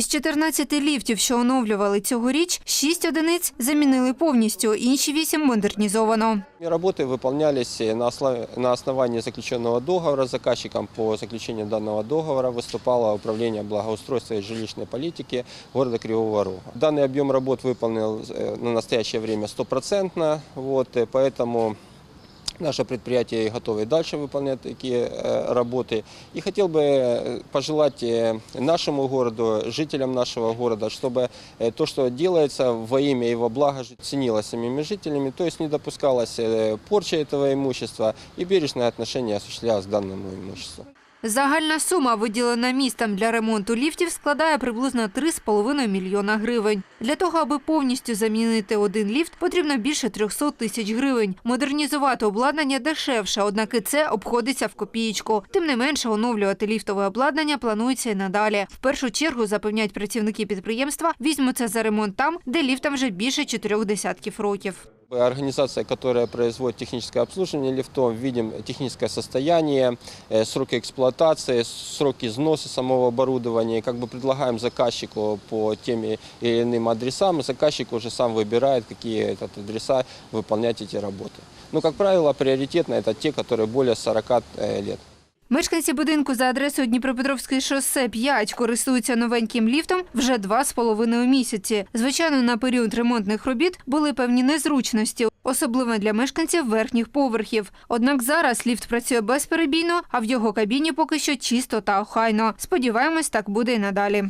Із 14 ліфтів, що оновлювали цьогоріч, 6 одиниць замінили повністю, інші 8 модернізовано. Работы выполнялись на, основе- на основании заключенного договора. Заказчиком по заключению данного договора выступало Управление благоустройства и жилищной политики города Кривого Рога. Данный объем работ выполнен э, на настоящее время стопроцентно, вот, э, поэтому Наше предприятие готово и дальше выполнять такие э, работы. И хотел бы э, пожелать э, нашему городу, жителям нашего города, чтобы э, то, что делается во имя и во благо, жи- ценилось самими жителями, то есть не допускалась э, порча этого имущества и бережное отношение осуществлялось к данному имуществу. Загальна сума, виділена містом для ремонту ліфтів, складає приблизно 3,5 мільйона гривень. Для того, аби повністю замінити один ліфт, потрібно більше 300 тисяч гривень. Модернізувати обладнання дешевше, однак і це обходиться в копієчку. Тим не менше, оновлювати ліфтове обладнання планується і надалі. В першу чергу, запевняють працівники підприємства, візьмуться за ремонт там, де ліфтам вже більше чотирьох десятків років. Организация, которая производит техническое обслуживание лифтов, видим техническое состояние, э, сроки эксплуатации, сроки износа самого оборудования. И Как бы предлагаем заказчику по тем или иным адресам, и заказчик уже сам выбирает, какие этот адреса выполнять эти работы. Но, как правило, приоритетно это те, которые более 40 э, лет. Мешканці будинку за адресою Дніпропетровської шосе 5 користуються новеньким ліфтом вже два з половиною місяці. Звичайно, на період ремонтних робіт були певні незручності, особливо для мешканців верхніх поверхів. Однак зараз ліфт працює безперебійно, а в його кабіні поки що чисто та охайно. Сподіваємось, так буде і надалі.